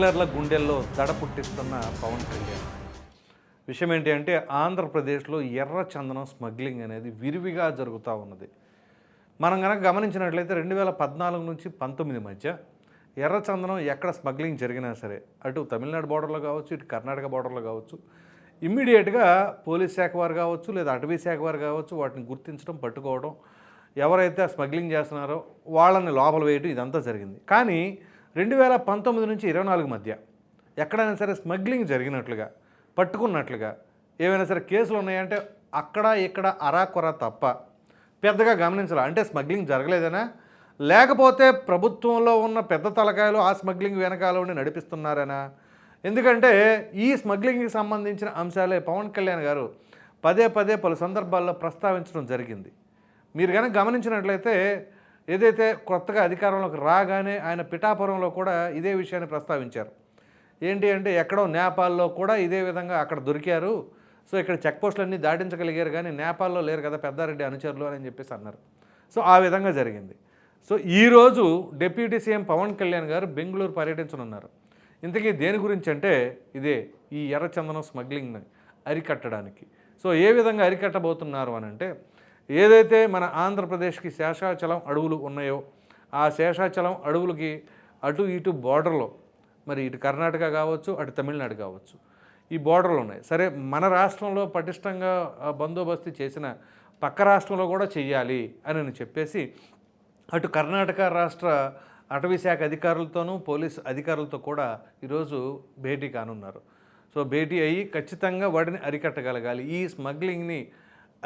స్మగ్లర్ల గుండెల్లో దడ పుట్టిస్తున్న పవన్ కళ్యాణ్. విషయం ఏంటి అంటే ఆంధ్రప్రదేశ్లో ఎర్ర చందనం స్మగ్లింగ్ అనేది విరివిగా జరుగుతూ ఉన్నది. మనం కనుక గమనించినట్లయితే రెండు వేల పద్నాలుగు నుంచి పంతొమ్మిది మధ్య ఎర్ర చందనం ఎక్కడ స్మగ్లింగ్ జరిగినా సరే అటు తమిళనాడు బార్డర్లో కావచ్చు ఇటు కర్ణాటక బార్డర్లో కావచ్చు ఇమ్మీడియట్గా పోలీస్ శాఖ వారు కావచ్చు లేదా అటవీ శాఖ వారు కావచ్చు వాటిని గుర్తించడం పట్టుకోవడం ఎవరైతే స్మగ్లింగ్ చేస్తున్నారో వాళ్ళని లోపల వేయడం ఇదంతా జరిగింది. కానీ రెండు వేల పంతొమ్మిది నుంచి ఇరవై నాలుగు మధ్య ఎక్కడైనా సరే స్మగ్లింగ్ జరిగినట్లుగా పట్టుకున్నట్లుగా ఏవైనా సరే కేసులు ఉన్నాయంటే అక్కడ ఇక్కడ అరాకొర తప్ప పెద్దగా గమనించాలి. అంటే స్మగ్లింగ్ జరగలేదనా? లేకపోతే ప్రభుత్వంలో ఉన్న పెద్ద తలకాయలు ఆ స్మగ్లింగ్ వెనకాల ఉండి నడిపిస్తున్నారనా? ఎందుకంటే ఈ స్మగ్లింగ్కి సంబంధించిన అంశాలే పవన్ కళ్యాణ్ గారు పదే పదే పలు సందర్భాల్లో ప్రస్తావించడం జరిగింది. మీరు కనుక గమనించినట్లయితే ఏదైతే కొత్తగా అధికారంలోకి రాగానే ఆయన పిఠాపురంలో కూడా ఇదే విషయాన్ని ప్రస్తావించారు. ఏంటి అంటే ఎక్కడో నేపాల్లో కూడా ఇదే విధంగా అక్కడ దొరికారు. సో ఇక్కడ చెక్ పోస్టులన్నీ దాటించగలిగారు కానీ నేపాల్లో లేరు కదా పెద్దారెడ్డి అనుచరులు అని చెప్పేసి అన్నారు. సో ఆ విధంగా జరిగింది. సో ఈరోజు డిప్యూటీ సీఎం పవన్ కళ్యాణ్ గారు బెంగళూరు పర్యటించనున్నారు. ఇంతకీ దేని గురించి అంటే ఇదే ఈ ఎర్రచందనం స్మగ్లింగ్ని అరికట్టడానికి. సో ఏ విధంగా అరికట్టబోతున్నారు అని అంటే ఏదైతే మన ఆంధ్రప్రదేశ్కి శేషాచలం అడవులు ఉన్నాయో ఆ శేషాచలం అడవులకి అటు ఇటు బార్డర్లో మరి ఇటు కర్ణాటక కావచ్చు అటు తమిళనాడు కావచ్చు ఈ బోర్డర్లు ఉన్నాయి. సరే మన రాష్ట్రంలో పటిష్టంగా బందోబస్తు చేసిన పక్క రాష్ట్రంలో కూడా చెయ్యాలి అని నేను చెప్పేసి అటు కర్ణాటక రాష్ట్ర అటవీ శాఖ అధికారులతోనూ పోలీస్ అధికారులతో కూడా ఈరోజు భేటీ కానున్నారు. సో భేటీ అయ్యి ఖచ్చితంగా వాటిని అరికట్టగలగాలి. ఈ స్మగ్లింగ్ని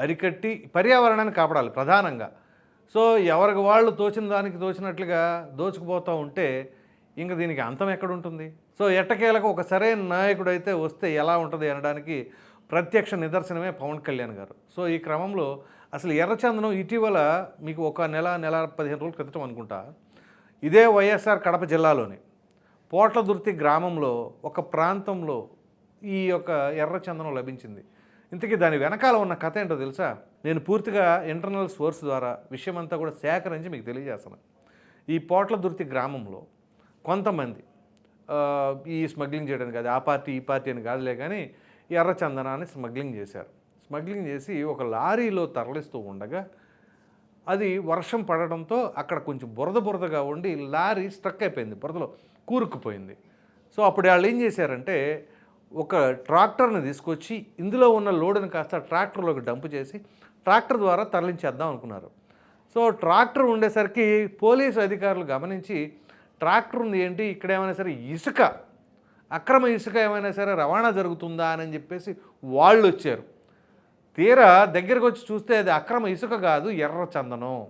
అరికట్టి పర్యావరణాన్ని కాపాడాలి ప్రధానంగా. సో ఎవరికి వాళ్ళు తోచిన దానికి తోచినట్లుగా దోచుకుపోతూ ఉంటే ఇంక దీనికి అంతం ఎక్కడుంటుంది? సో ఎట్టకేలకు ఒక సరైన నాయకుడు అయితే వస్తే ఎలా ఉంటుంది అనడానికి ప్రత్యక్ష నిదర్శనమే పవన్ కళ్యాణ్ గారు. సో ఈ క్రమంలో అసలు ఎర్రచందనం ఇటీవల మీకు ఒక నెల నెల పదిహేను రోజుల క్రితం అనుకుంటా. ఇదే వైఎస్ఆర్ కడప జిల్లాలోని పోట్లదుర్తి గ్రామంలో ఒక ప్రాంతంలో ఈ యొక్క ఎర్రచందనం లభించింది. ఇంతకీ దాని వెనకాల ఉన్న కథ ఏంటో తెలుసా? నేను పూర్తిగా ఇంటర్నల్ సోర్స్ ద్వారా విషయమంతా కూడా సేకరించి మీకు తెలియజేస్తాను. ఈ పోట్లదుర్తి గ్రామంలో కొంతమంది ఈ స్మగ్లింగ్ చేయడానికి కాదు ఆ పార్టీ ఈ పార్టీ అని కాదులే కానీ ఎర్ర ఎర్రచందనాన్ని స్మగ్లింగ్ చేశారు. స్మగ్లింగ్ చేసి ఒక లారీలో తరలిస్తూ ఉండగా అది వర్షం పడడంతో అక్కడ కొంచెం బురద బురదగా ఉండి లారీ స్ట్రక్ అయిపోయింది బురదలో కూరుకుపోయింది. సో అప్పుడు వాళ్ళు ఏం చేశారంటే ఒక ట్రాక్టర్ని తీసుకొచ్చి ఇందులో ఉన్న లోడుని కాస్త ట్రాక్టర్లోకి డంప్ చేసి ట్రాక్టర్ ద్వారా తరలించేద్దాం అనుకున్నారు. సో ట్రాక్టర్ ఉండేసరికి పోలీసు అధికారులు గమనించి ట్రాక్టర్ ఉంది ఏంటి? ఇక్కడ ఏమైనా సరే ఇసుక అక్రమ ఇసుక ఏమైనా సరే రవాణా జరుగుతుందా అని చెప్పేసి వాళ్ళు వచ్చారు తీరా దగ్గరకు వచ్చి చూస్తే అది అక్రమ ఇసుక కాదు ఎర్ర చందనం.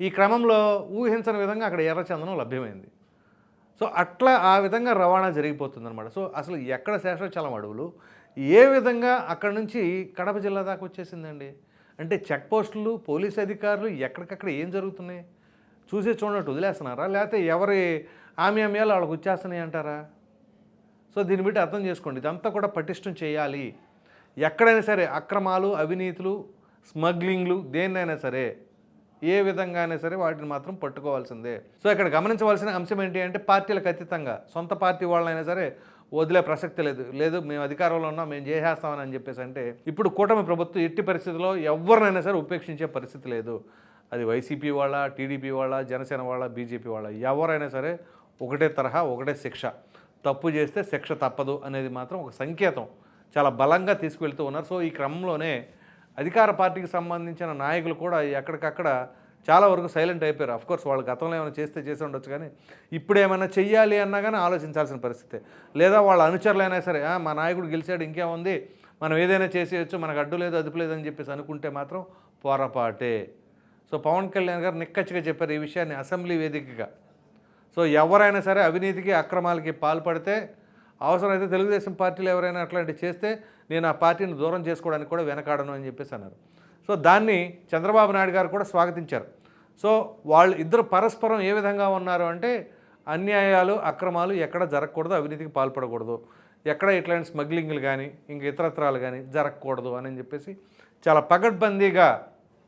ఈ క్రమంలో ఊహించని విధంగా అక్కడ ఎర్ర చందనం లభ్యమైంది. సో అట్లా ఆ విధంగా రవాణా జరిగిపోతుందన్నమాట. సో అసలు ఎక్కడ శేషాచలం అడవులు ఏ విధంగా అక్కడ నుంచి కడప జిల్లా దాకా వచ్చేసిందండి? అంటే చెక్ పోస్టులు పోలీస్ అధికారులు ఎక్కడికక్కడ ఏం జరుగుతున్నాయి? చూసే చూడనట్టు వదిలేస్తున్నారా? లేకపోతే ఎవరి ఆమ్యామ్యాలు వాళ్ళకి వచ్చేస్తున్నాయి అంటారా? సో దీన్ని బట్టి అర్థం చేసుకోండి. ఇదంతా కూడా పటిష్టం చేయాలి. ఎక్కడైనా సరే అక్రమాలు అవినీతులు స్మగ్లింగ్లు దేన్నైనా సరే ఏ విధంగా అయినా సరే వాటిని మాత్రం పట్టుకోవాల్సిందే. సో ఇక్కడ గమనించవలసిన అంశం ఏంటి అంటే పార్టీలకు అతీతంగా సొంత పార్టీ వాళ్ళైనా సరే వదిలే ప్రసక్తి లేదు. లేదు మేము అధికారంలో ఉన్నాం మేము చేసేస్తామని అని చెప్పేసి అంటే ఇప్పుడు కూటమి ప్రభుత్వం ఎట్టి పరిస్థితుల్లో ఎవరినైనా సరే ఉపేక్షించే పరిస్థితి లేదు. అది వైసీపీ వాళ్ళ టీడీపీ వాళ్ళ జనసేన వాళ్ళ బీజేపీ వాళ్ళ ఎవరైనా సరే ఒకటే తరహా ఒకటే శిక్ష. తప్పు చేస్తే శిక్ష తప్పదు అనేది మాత్రం ఒక సంకేతం. చాలా బలంగా తీసుకువెళ్తూ ఉన్నారు. సో ఈ క్రమంలోనే అధికార పార్టీకి సంబంధించిన నాయకులు కూడా ఎక్కడికక్కడ చాలా వరకు సైలెంట్ అయిపోయారు. అఫ్ కోర్స్ వాళ్ళు గతంలో ఏమైనా చేస్తే చేసి ఉండొచ్చు కానీ ఇప్పుడు ఏమైనా చెయ్యాలి అన్నా కానీ ఆలోచించాల్సిన పరిస్థితి. లేదా వాళ్ళ అనుచరులైనా సరే మా నాయకుడు గెలిచాడు ఇంకేముంది? మనం ఏదైనా చేసేయచ్చు మనకు అడ్డు లేదు అదుపు లేదని చెప్పేసి అనుకుంటే మాత్రం పొరపాటే. సో పవన్ కళ్యాణ్ గారు నిక్కచ్చిగా చెప్పారు ఈ విషయాన్ని అసెంబ్లీ వేదికగా. సో ఎవరైనా సరే అవినీతికి అక్రమాలకి పాల్పడితే అవసరమైతే తెలుగుదేశం పార్టీలు ఎవరైనా అట్లాంటివి చేస్తే నేను ఆ పార్టీని దూరం చేసుకోవడానికి కూడా వెనకాడను అని చెప్పేసి అన్నారు. సో దాన్ని చంద్రబాబు నాయుడు గారు కూడా స్వాగతించారు. సో వాళ్ళు ఇద్దరు పరస్పరం ఏ విధంగా ఉన్నారు అంటే అన్యాయాలు అక్రమాలు ఎక్కడ జరగకూడదు అవినీతికి పాల్పడకూడదు. ఎక్కడ ఇట్లాంటి స్మగ్లింగ్లు కానీ ఇంక ఇతరత్రాలు కానీ జరగకూడదు అని చెప్పేసి చాలా పగడ్బందీగా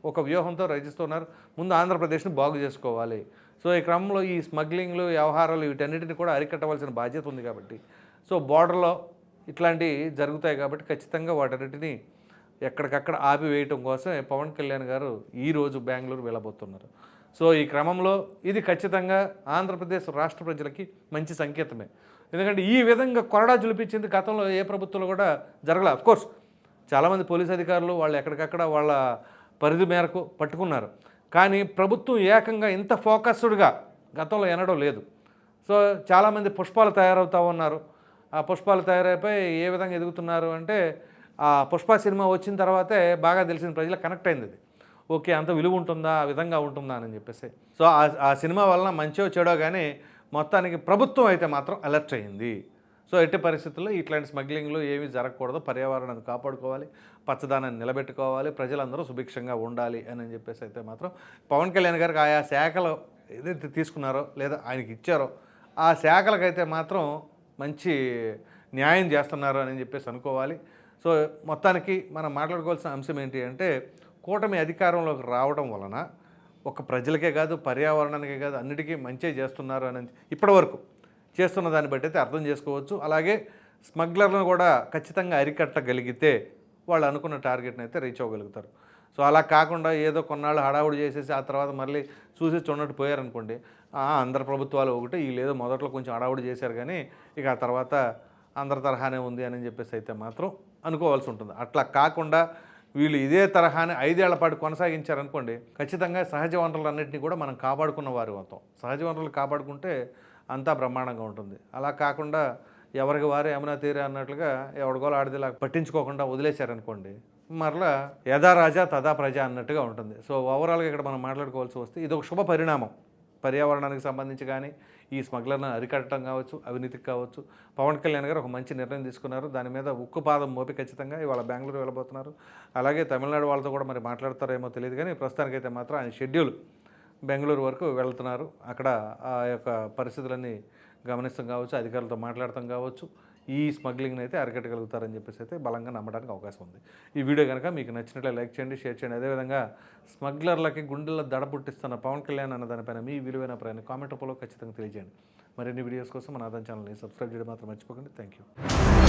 ఒక వ్యూహంతో రచిస్తున్నారు. ముందు ఆంధ్రప్రదేశ్ని బాగు చేసుకోవాలి. సో ఈ క్రమంలో ఈ స్మగ్లింగ్లు వ్యవహారాలు వీటన్నిటిని కూడా అరికట్టవలసిన బాధ్యత ఉంది కాబట్టి సో బార్డర్లో ఇట్లాంటివి జరుగుతాయి కాబట్టి ఖచ్చితంగా వాటన్నిటిని ఎక్కడికక్కడ ఆపివేయటం కోసం పవన్ కళ్యాణ్ గారు ఈరోజు బెంగళూరు వెళ్ళబోతున్నారు. సో ఈ క్రమంలో ఇది ఖచ్చితంగా ఆంధ్రప్రదేశ్ రాష్ట్ర ప్రజలకి మంచి సంకేతమే. ఎందుకంటే ఈ విధంగా కొరడా జులిపించింది గతంలో ఏ ప్రభుత్వంలో కూడా జరగలే. కోర్స్ చాలామంది పోలీస్ అధికారులు వాళ్ళు ఎక్కడికక్కడ వాళ్ళ పరిధి మేరకు పట్టుకున్నారు. కానీ ప్రభుత్వం ఏకంగా ఇంత ఫోకస్డ్గా గతంలో ఎనడం లేదు. సో చాలామంది పుష్పాలు తయారవుతూ ఉన్నారు. ఆ పుష్పాలు తయారైపోయి ఏ విధంగా ఎదుగుతున్నారు అంటే ఆ పుష్ప సినిమా వచ్చిన తర్వాతే బాగా తెలిసిన ప్రజలకు కనెక్ట్ అయింది అది. ఓకే అంత విలువ ఉంటుందా ఆ విధంగా ఉంటుందా అని చెప్పేసి. సో ఆ ఆ సినిమా వలన మంచో చెడో కానీ మొత్తానికి ప్రభుత్వం అయితే మాత్రం అలర్ట్ అయింది సో ఎట్టి పరిస్థితుల్లో ఇట్లాంటి స్మగ్లింగ్లు ఏమీ జరగకూడదు. పర్యావరణాన్ని కాపాడుకోవాలి. పచ్చదానాన్ని నిలబెట్టుకోవాలి. ప్రజలందరూ సుభిక్షంగా ఉండాలి అని చెప్పేసి అయితే మాత్రం పవన్ కళ్యాణ్ గారికి ఆయా శాఖలు ఏదైతే తీసుకున్నారో లేదా ఆయనకి ఇచ్చారో ఆ శాఖలకైతే మాత్రం మంచి న్యాయం చేస్తున్నారు అని చెప్పేసి అనుకోవాలి. సో మొత్తానికి మనం మాట్లాడుకోవాల్సిన అంశం ఏంటి అంటే కూటమి అధికారంలోకి రావడం వలన ఒక ప్రజలకే కాదు పర్యావరణానికే కాదు అన్నిటికీ మంచి చేస్తున్నారు అని ఇప్పటివరకు చేస్తున్న దాన్ని బట్టి అయితే అర్థం చేసుకోవచ్చు. అలాగే స్మగ్లర్లను కూడా ఖచ్చితంగా అరికట్టగలిగితే వాళ్ళు అనుకున్న టార్గెట్ని అయితే రీచ్ అవ్వగలుగుతారు. సో అలా కాకుండా ఏదో కొన్నాళ్ళు హడావుడి చేసేసి ఆ తర్వాత మళ్ళీ చూసి చూడట్టు పోయారనుకోండి అందరి అందరు ప్రభుత్వాలు ఒకటి వీళ్ళు ఏదో మొదట్లో కొంచెం హడావుడి చేశారు కానీ ఇక ఆ తర్వాత అందరి తరహానే ఉంది అని చెప్పేసి అయితే మాత్రం అనుకోవాల్సి ఉంటుంది. అట్లా కాకుండా వీళ్ళు ఇదే తరహాని ఐదేళ్ళ పాటు కొనసాగించారనుకోండి ఖచ్చితంగా సహజ వనరులన్నింటినీ కూడా మనం కాపాడుకున్న వారి అవుతాం సహజ వనరులు కాపాడుకుంటే అంతా బ్రహ్మాండంగా ఉంటుంది. అలా కాకుండా ఎవరికి వారే యమునా తీరే అన్నట్లుగా ఎవడిగోలు ఆడిదిలా పట్టించుకోకుండా వదిలేశారనుకోండి మరలా యథా రాజా తదా ప్రజ అన్నట్టుగా ఉంటుంది. సో ఓవరాల్గా ఇక్కడ మనం మాట్లాడుకోవాల్సి వస్తే ఇది ఒక శుభ పరిణామం. పర్యావరణానికి సంబంధించి కానీ ఈ స్మగ్లర్ను అరికట్టడం కావచ్చు అవినీతికి కావచ్చు. పవన్ కళ్యాణ్ గారు ఒక మంచి నిర్ణయం తీసుకున్నారు. దాని మీద ఉక్కు పాదం మోపి ఖచ్చితంగా ఇవాళ బెంగళూరు వెళ్ళబోతున్నారు. అలాగే తమిళనాడు వాళ్ళతో కూడా మరి మాట్లాడతారేమో తెలియదు కానీ ప్రస్తుతానికైతే మాత్రం ఆయన షెడ్యూల్ బెంగళూరు వరకు వెళ్తున్నారు. అక్కడ ఆ యొక్క పరిస్థితులన్నీ గమనిస్తాం కావచ్చు అధికారులతో మాట్లాడటం కావచ్చు. ఈ స్మగ్లింగ్ని అయితే అరికట్టగలుగుతారని చెప్పేసి అయితే బలంగా నమ్మడానికి అవకాశం ఉంది. ఈ వీడియో కనుక మీకు నచ్చినట్లే లైక్ చేయండి షేర్ చేయండి. అదేవిధంగా స్మగ్లర్లకి గుండెల్లో దడ పుట్టిస్తున్న పవన్ కళ్యాణ్ అన్న దానిపైన మీ విలువైన ప్రయాణం కామెంట్ రూపంలో ఖచ్చితంగా తెలియజేయండి. మరిన్ని వీడియోస్ కోసం మన ఆదాయం ఛానల్ని సబ్స్క్రైబ్ చేయడం మాత్రం మర్చిపోకండి. Thank you